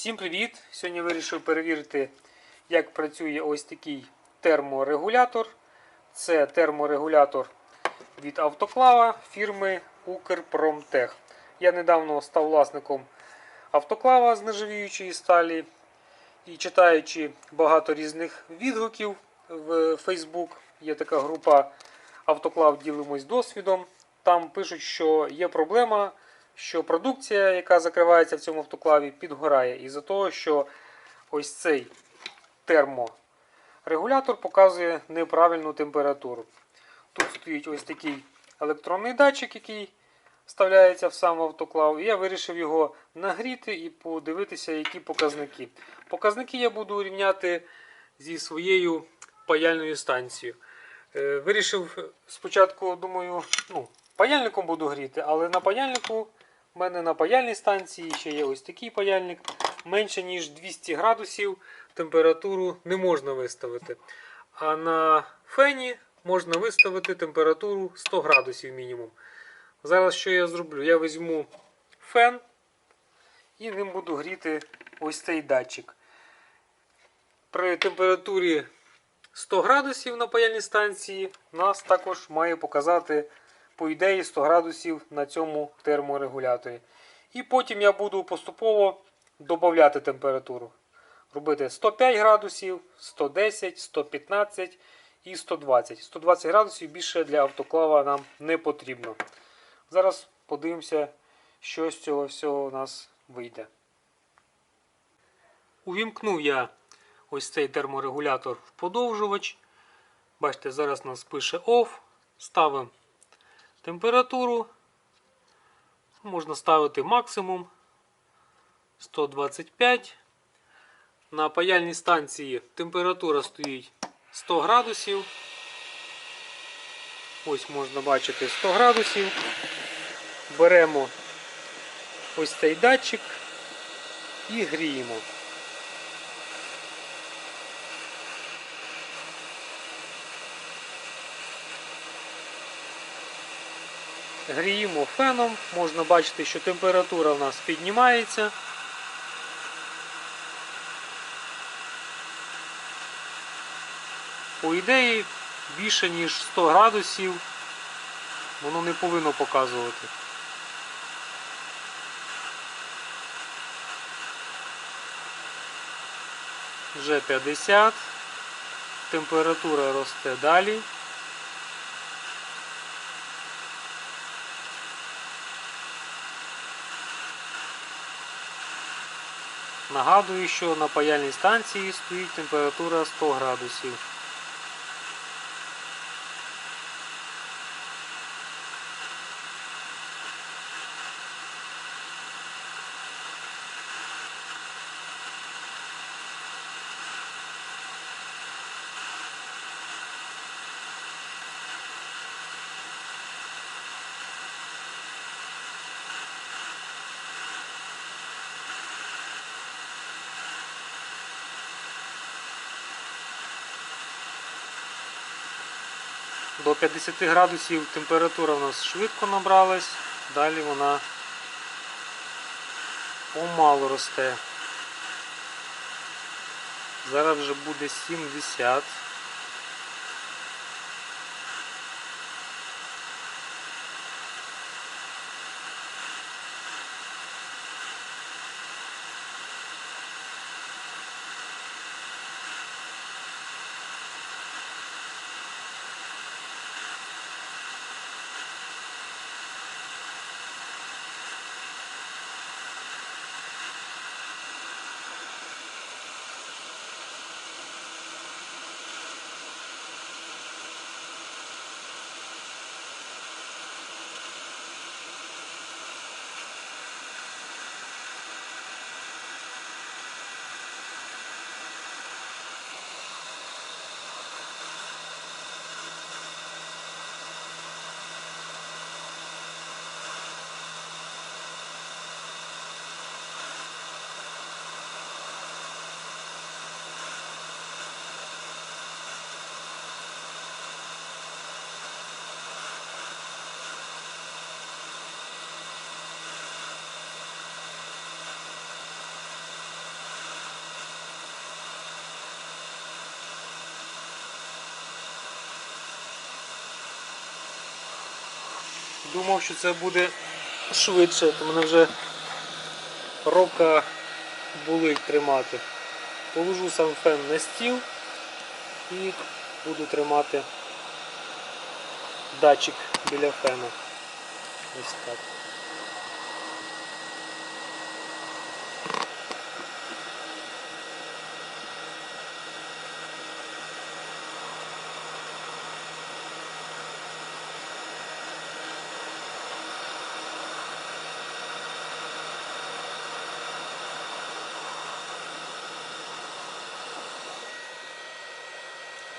Всім привіт! Сьогодні вирішив перевірити, як працює ось такий терморегулятор. Це терморегулятор від автоклава фірми Укрпромтех. Я недавно став власником автоклава з нержавіючої сталі і читаючи багато різних відгуків в Facebook, є така група Автоклав ділимось досвідом. Там пишуть, що є проблема, що продукція, яка закривається в цьому автоклаві, підгорає. Із-за того, що ось цей терморегулятор показує неправильну температуру. Тут стоїть ось такий електронний датчик, який вставляється в сам автоклав. Я вирішив його нагріти і подивитися, які показники. Показники я буду рівняти зі своєю паяльною станцією. Е, Вирішив спочатку, думаю, ну, паяльником буду гріти, але на паяльнику в мене на паяльній станції ще є ось такий паяльник. Менше ніж 200 градусів температуру не можна виставити. А на фені можна виставити температуру 100 градусів мінімум. Зараз що я зроблю? Я візьму фен і ним буду гріти ось цей датчик. При температурі 100 градусів на паяльній станції нас також має показати, по ідеї, 100 градусів на цьому терморегуляторі. І потім я буду поступово додати температуру. Робити 105 градусів, 110, 115 і 120. 120 градусів більше для автоклава нам не потрібно. Зараз подивимося, що з цього всього у нас вийде. Увімкнув я ось цей терморегулятор в подовжувач. Бачите, зараз нас пише OFF. Ставимо температуру. Можна ставити максимум 125. На паяльній станції температура стоїть 100 градусів. Ось можна бачити 100 градусів. Беремо ось цей датчик і гріємо. Гріємо феном, можна бачити, що температура в нас піднімається. По ідеї, більше ніж 100 градусів воно не повинно показувати. Вже 50, температура росте далі. Нагадую, що на паяльній станції стоїть температура 100 градусів. До 50 градусів температура у нас швидко набралась, далі вона помалу росте. Зараз вже буде 70. Думав, що це буде швидше, то мене вже рока болить тримати. Положу сам фен на стіл і буду тримати датчик біля фена. Ось так.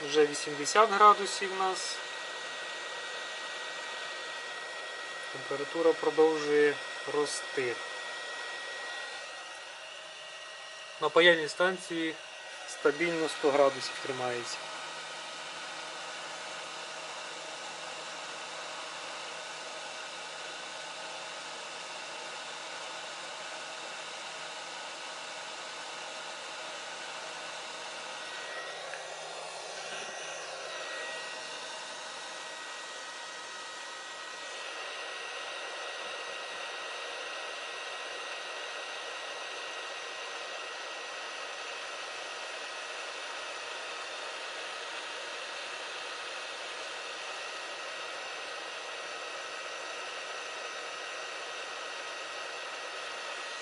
Вже 80 градусів у нас. Температура продовжує рости. На паяльній станції стабільно 100 градусів тримається.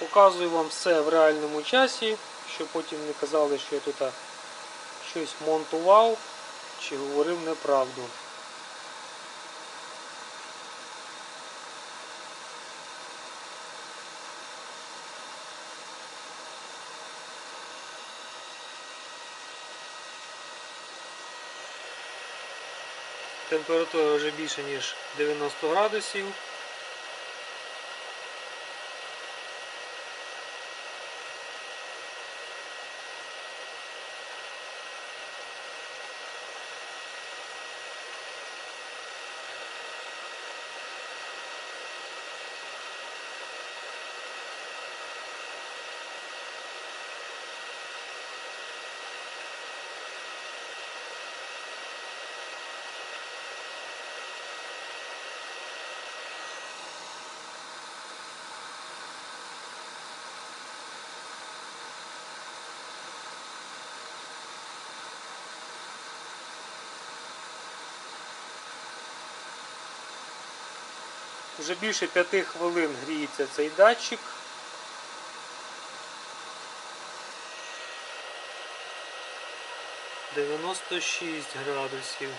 Показую вам все в реальному часі, щоб потім не казали, що я тут щось монтував чи говорив неправду. Температура вже більше ніж 90 градусів. Вже більше 5 хвилин гріється цей датчик. Дев'яносто шість градусів.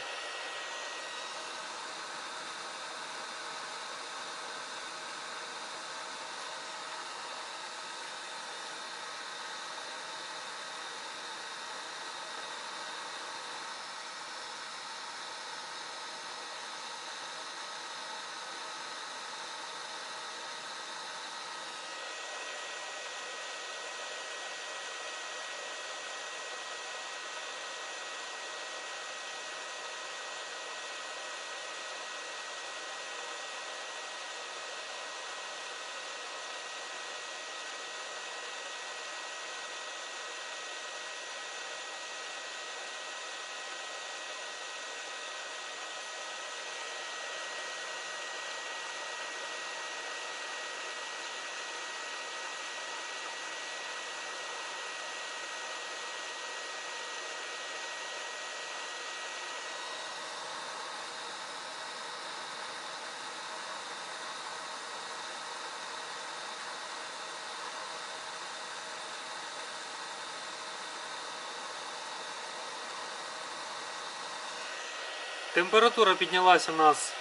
Температура піднялася у нас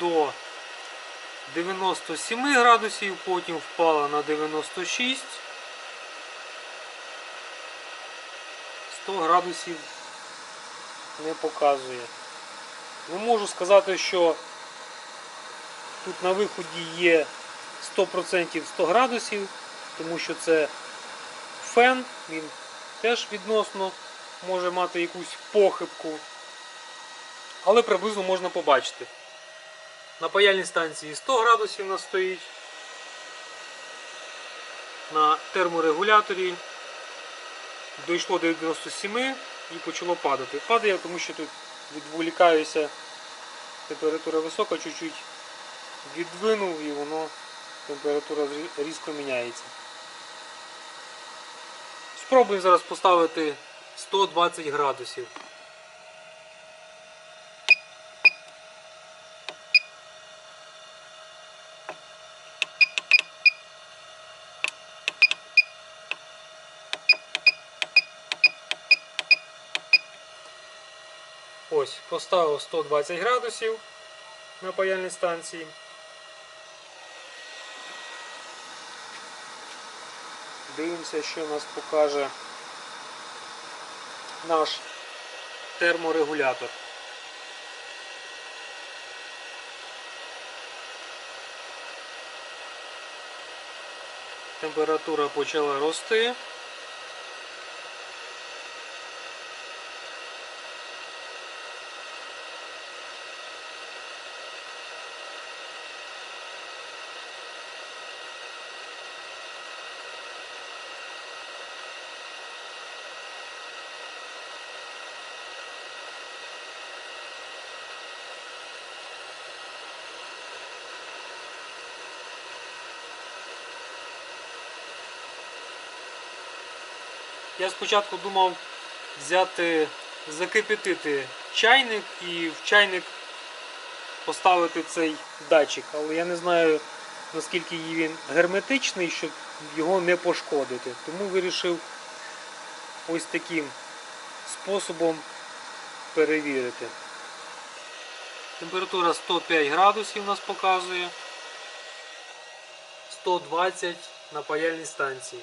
до 97 градусів, потім впала на 96. 100 градусів не показує. Не можу сказати, що тут на виході є 100% 100 градусів, тому що це фен, він теж відносно може мати якусь похибку. Але приблизно можна побачити. На паяльній станції 100 градусів у нас стоїть. На терморегуляторі дійшло до 97 і почало падати. Падає, тому що тут відволікаюся, температура висока, чуть-чуть віддвинув і воно температура різко міняється. Спробуємо зараз поставити 120 градусів. Ось, поставив 120 градусів на паяльній станції. Дивимося, що нас покаже наш терморегулятор. Температура почала рости. Я спочатку думав взяти, закипятити чайник і в чайник поставити цей датчик, але я не знаю наскільки він герметичний, щоб його не пошкодити. Тому вирішив ось таким способом перевірити. Температура 105 градусів нас показує. 120 на паяльній станції.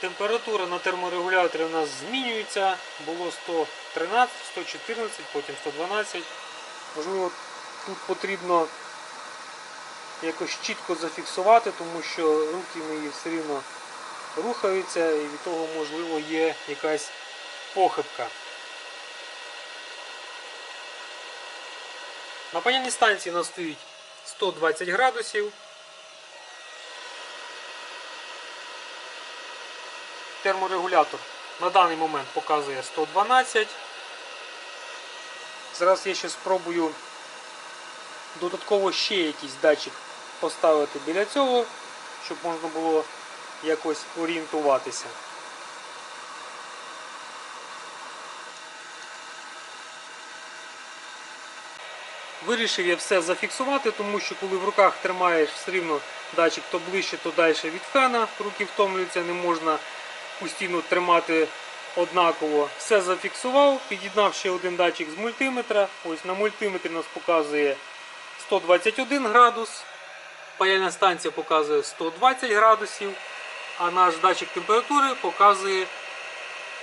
Температура на терморегуляторі у нас змінюється. Було 113, 114, потім 112. Можливо, тут потрібно якось чітко зафіксувати, тому що руки мої все рівно рухаються і від того, можливо, є якась похибка. На паяльній станції у нас стоїть 120 градусів. Терморегулятор на даний момент показує 112. Зараз я ще спробую додатково ще якийсь датчик поставити біля цього, щоб можна було якось орієнтуватися. Вирішив я все зафіксувати, тому що коли в руках тримаєш все рівно датчик то ближче, то далі від фена, руки втомлюються, не можна постійно тримати однаково. Все зафіксував, під'єднав ще один датчик з мультиметра. Ось на мультиметрі нас показує 121 градус. Паяльна станція показує 120 градусів, а наш датчик температури показує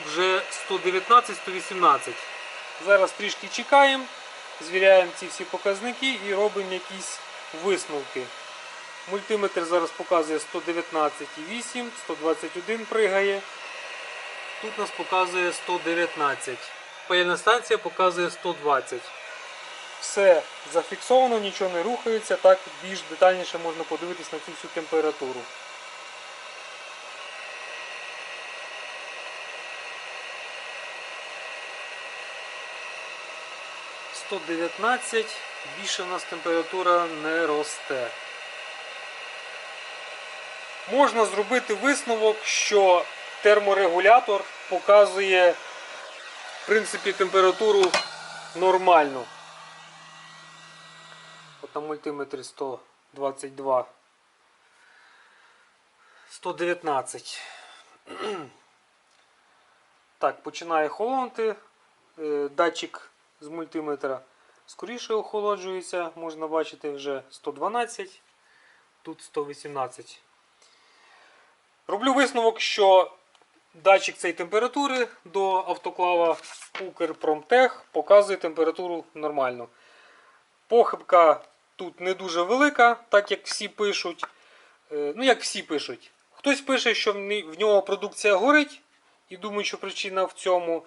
вже 119-118. Зараз трішки чекаємо, звіряємо ці всі показники і робимо якісь висновки. Мультиметр зараз показує 119,8, 121 пригає. Тут нас показує 119. Паяльна станція показує 120. Все зафіксовано, нічого не рухається, так більш детальніше можна подивитись на цю всю температуру. «119», більше в нас температура не росте. Можна зробити висновок, що терморегулятор показує в принципі температуру нормальну. От на мультиметрі 122. 119. Так, починає холонути. Е, Датчик з мультиметра скоріше охолоджується. Можна бачити вже 112, тут 118. Роблю висновок, що датчик цієї температури до автоклава Укрпромтех показує температуру нормальну. Похибка тут не дуже велика, так як всі пишуть. Е, Ну, як всі пишуть. Хтось пише, що в нього продукція горить, і думає, що причина в цьому.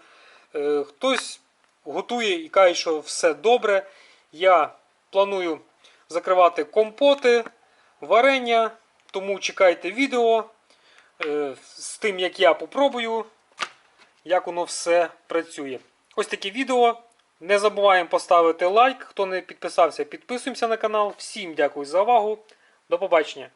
Е, Хтось готує і каже, що все добре. Я планую закривати компоти, варення, тому чекайте відео з тим, як я попробую, як воно все працює. Ось таке відео. Не забуваємо поставити лайк. Хто не підписався, підписуємося на канал. Всім дякую за увагу. До побачення.